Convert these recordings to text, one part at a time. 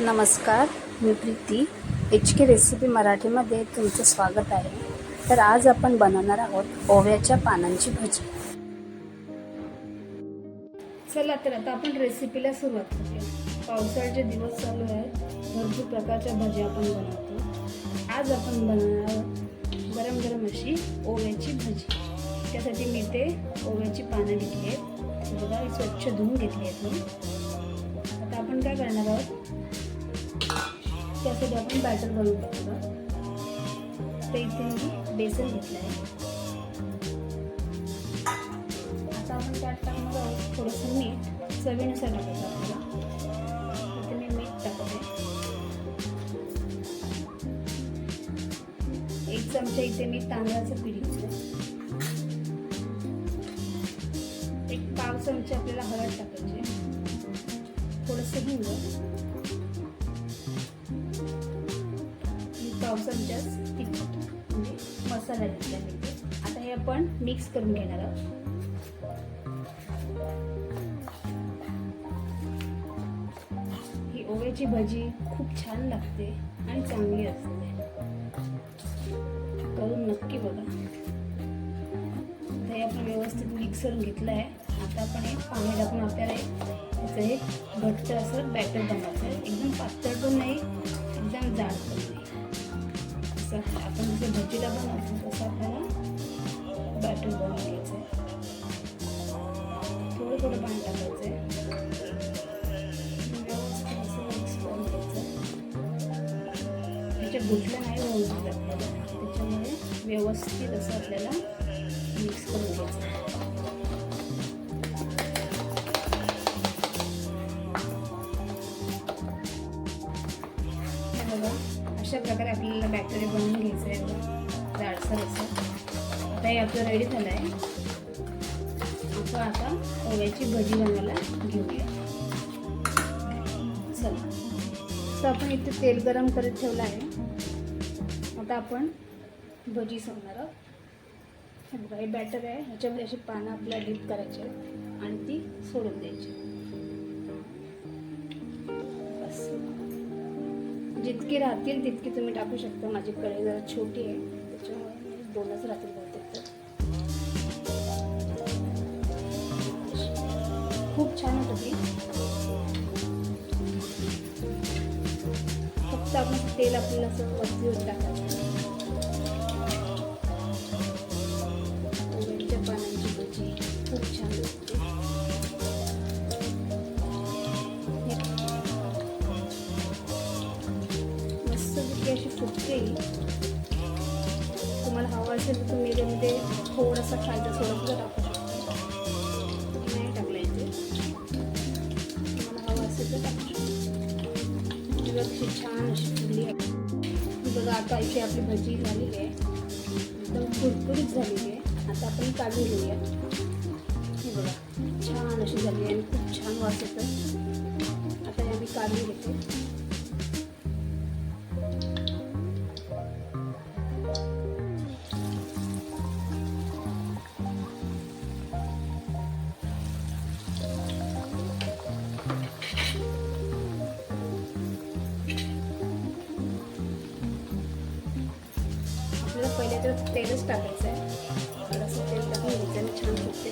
नमस्कार मी Preeti. H K recipe मराठीमध्ये तुमचं स्वागत आहे. तर आज आपण बनवणार आहोत ओव्याच्या पानांची भजी. चला तर आता आपण रेसिपीला सुरुवात करूया. पावसाळ्याचे दिवस चालू आहेत. भरपूर प्रकारच्या भजी आपण बनवतो. आज आपण बनवणार आहोत गरम गरम अशी ओव्याची भजी. त्यासाठी मी ते ओव्याची पानं घेतली आहेत. बघा स्वच्छ धुवून घेतली आहेत मी. आता आपण काय करणार आहोत? त्यासाठी आपण बॅटर बनवून टाकू तर इथे मी बेसन घेतलं आहे आता आपण त्यात टाकणार आहोत थोडंसं मीठ चवीनुसार टाकायचं आपल्याला. इथे मी मीठ टाकते. एक चमचा इथे मी तांदळाचं पीठ घेतलं एक पाव चमचे आपल्याला हळद टाकायचे थोडंसं हिंग. पावसात जास्त तिखट म्हणजे मसाला घेतला मी. आता हे आपण मिक्स करून घेणार आहोत. ही ओव्याची भजी खूप छान लागते आणि चांगली असते. करून नक्की बघा. आता हे आपण व्यवस्थित मिक्स करून घेतलं आहे आता आपण हे पाणी टाकून आपल्याला एक त्याचं घट्ट असं बॅटर बनवायचं आहे. एकदम पातळ पण नाही आपण जसं तसं आपल्याला बॅटर बनवून घ्यायचं. आहे थोडं थोडं पाणी टाकायचं. आहे असं करून घ्यायचं. त्याच्या गुठल्या नाही होऊन आपल्याला. त्याच्यामुळे व्यवस्थित असं आपल्याला बघा. अशा प्रकारे आपल्याला बॅटरी बनवून घ्यायचं आहे बघा जाडसर असं आता हे आपलं रेडी झालं आहे आपण आता ओव्याची भजी बनवायला घेऊया. चला. तर आपण इथे तेल गरम करत ठेवलं आहे. आता आपण भजी सोडणार आहोत. हे बघा हे बॅटर आहे. ह्याच्यामध्ये अशी पानं आपल्याला डीप करायची आणि ती सोडून द्यायची जितकी राहतील तितकी तुम्ही टाकू शकता. माझी कढई जरा छोटी आहे त्याच्यामुळे दोनच राहतील बहुतेक तर. खूप छान होती फक्त आपण तेल आपल्याला असं वरतीवर टाकायचं. की अशी फुटते तुम्हाला हवं असेल तर तुम्ही त्यामध्ये थोडासा खायचा सोडा सुद्धा टाकू शकता. नाही टाकलायचे तुम्हाला हवं असेल तर टाकू शकता. बघा कशी छान अशी फुटली आहे. बघा आता इथे आपली भजी झालेली आहे. एकदम कुरकुरीत झालेली आहे. आता आपण काढून घेऊया. बघा छान अशी झाली आहे आणि खूप छान वास येतं आता हे आम्ही काढून घेतो. आपल्याला तर तेलच टाकायचं आहे. थोडंसं तेल टाकून घ्यायचं आणि छान होते.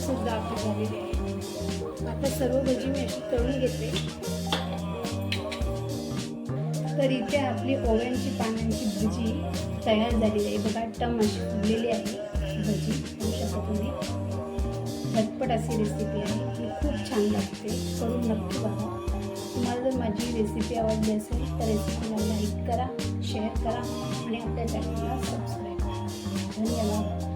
सुद्धा आपली झालेली आहे आता सर्व भजी मी अशी तळून घेते. तर इथे आपली ओव्यांची पानांची भजी तयार झालेली आहे. बघा टम अशी फुगलेली आहे भजी. होऊ शकता तुम्ही. झटपट अशी रेसिपी आहे. ही खूप छान लागते. करून नक्की बघा. तुम्हाला जर माझी रेसिपी आवडली असेल तर रेसिपीला लाईक करा शेअर करा आणि आपल्या चॅनलला सबस्क्राईब करा. धन्यवाद.